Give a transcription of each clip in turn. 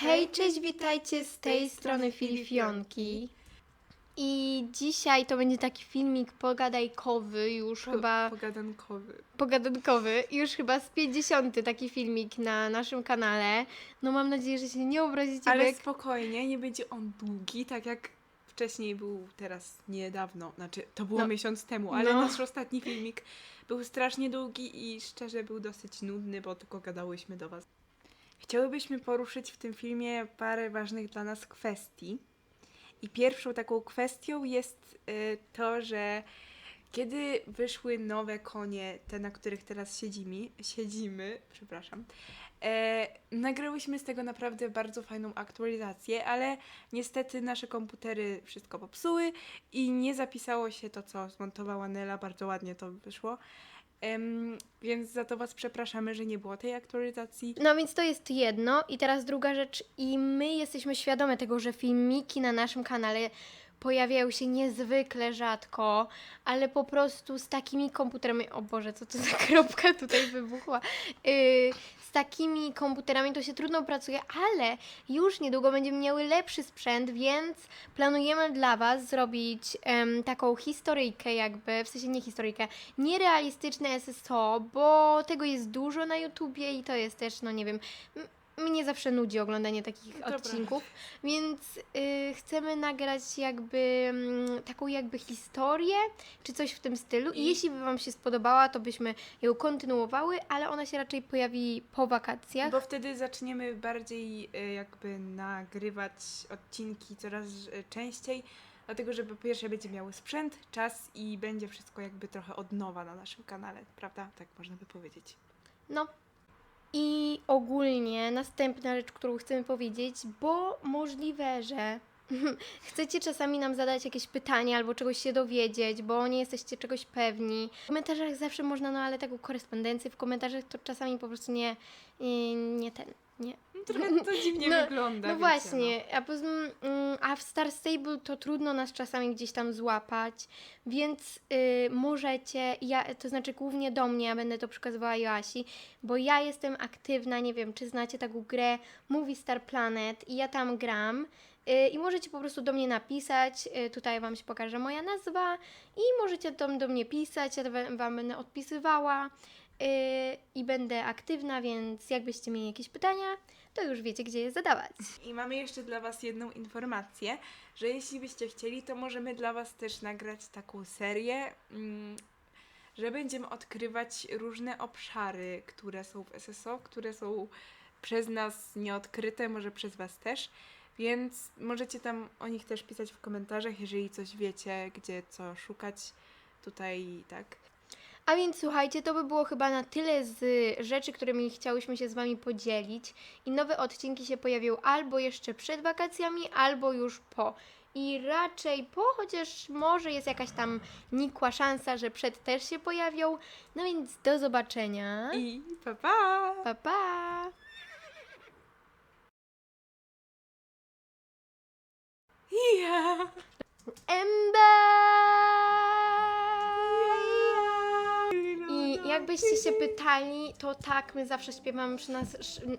Hej, cześć, witajcie z tej strony Filifionki. I dzisiaj to będzie taki filmik pogadajkowy, już Po, chyba Pogadankowy. pogadankowy, już chyba z 50 taki filmik na naszym kanale. No mam nadzieję, że się nie obrazicie, Ale jak... spokojnie, nie będzie on długi, tak jak wcześniej był teraz niedawno. Znaczy, to było No. miesiąc temu, ale No. nasz ostatni filmik był strasznie długi i szczerze był dosyć nudny, bo tylko gadałyśmy do Was. Chciałybyśmy poruszyć w tym filmie parę ważnych dla nas kwestii. I pierwszą taką kwestią jest y, to, że kiedy wyszły nowe konie, te na których teraz siedzimy, siedzimy, przepraszam, e, nagrałyśmy z tego naprawdę bardzo fajną aktualizację, ale niestety nasze komputery wszystko popsuły i nie zapisało się to, co zmontowała Nela, bardzo ładnie to wyszło. Więc za to Was przepraszamy, że nie było tej aktualizacji. No więc to jest jedno. I teraz druga rzecz. I my jesteśmy świadome tego, że filmiki na naszym kanale pojawiają się niezwykle rzadko, ale po prostu z takimi komputerami. O Boże, co to za kropka tutaj wybuchła. Yy, takimi komputerami to się trudno pracuje, ale już niedługo będziemy miały lepszy sprzęt, więc planujemy dla Was zrobić taką historyjkę, jakby, w sensie nie historyjkę, nierealistyczne SSO, bo tego jest dużo na YouTubie i to jest też, no nie wiem, mnie zawsze nudzi oglądanie takich Dobra. odcinków, więc y, chcemy nagrać jakby mm, taką jakby historię, czy coś w tym stylu i I- jeśli by Wam się spodobała, to byśmy ją kontynuowały, ale ona się raczej pojawi po wakacjach. Bo wtedy zaczniemy bardziej e, jakby nagrywać odcinki coraz e, częściej, dlatego że po pierwsze będzie miały sprzęt, czas i będzie wszystko jakby trochę od nowa na naszym kanale, prawda? Tak można by powiedzieć. No. I ogólnie następna rzecz, którą chcemy powiedzieć, bo możliwe, że chcecie czasami nam zadać jakieś pytanie albo czegoś się dowiedzieć, bo nie jesteście czegoś pewni. W komentarzach zawsze można, no ale taką korespondencję w komentarzach to czasami po prostu nie, nie, ten, nie, trochę to dziwnie No- wygląda. no właśnie, a poza mm, a w Star Stable to trudno nas czasami gdzieś tam złapać, więc y, możecie, ja, to znaczy głównie do mnie, ja będę to przekazywała Joasi, bo ja jestem aktywna, nie wiem, czy znacie taką grę Movie Star Planet i ja tam gram. y, I możecie po prostu do mnie napisać, y, tutaj Wam się pokaże moja nazwa i możecie tam do mnie pisać, ja wam- będę odpisywała i będę aktywna, więc jakbyście mieli jakieś pytania, to już wiecie, gdzie je zadawać. I mamy jeszcze dla Was jedną informację, że jeśli byście chcieli, to możemy dla Was też nagrać taką serię, mm, że będziemy odkrywać różne obszary, które są w SSO, które są przez nas nieodkryte, może przez Was też. Więc możecie tam o nich też pisać w komentarzach, jeżeli coś wiecie, gdzie co szukać. Tutaj tak. A więc słuchajcie, to by było chyba na tyle z rzeczy, którymi chciałyśmy się z Wami podzielić. I nowe odcinki się pojawią albo jeszcze przed wakacjami, albo już po. I raczej po, chociaż może jest jakaś tam nikła szansa, że przed też się pojawią. No więc do zobaczenia. I pa pa! Pa, pa! Ja. Ember! Jakbyście się pytali, to tak, my zawsze śpiewamy przy nas. sz-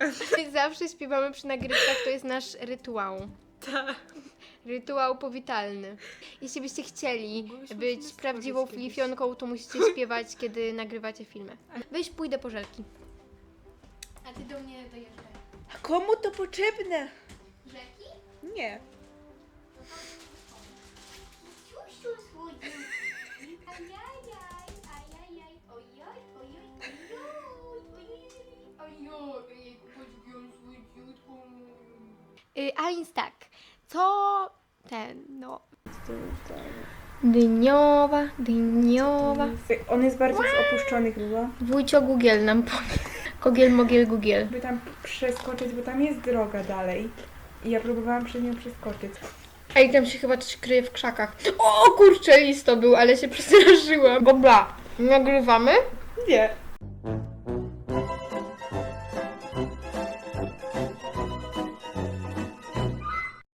My zawsze śpiewamy przy nagrywkach, to jest nasz rytuał. Tak. Rytuał powitalny. Jeśli byście chcieli Mogłyśmy być prawdziwą kiedyś. filifionką, to musicie śpiewać, kiedy nagrywacie filmy. Weź pójdę po żelki. A ty do mnie dojeżdżaj. A komu to potrzebne? Żelki? Nie. Y, a więc tak, co ten, no. Dyniowa, dyniowa. On jest bardzo już opuszczony chyba. Wójcio Gugiel nam powie. Kogiel, mogiel, gugiel. By tam przeskoczyć, bo tam jest droga dalej. I ja próbowałam przez nią przeskoczyć. Ej, tam się chyba coś kryje w krzakach. O kurczę, lis to był, ale się przestraszyłam. Gobla. Nagrywamy? Nie.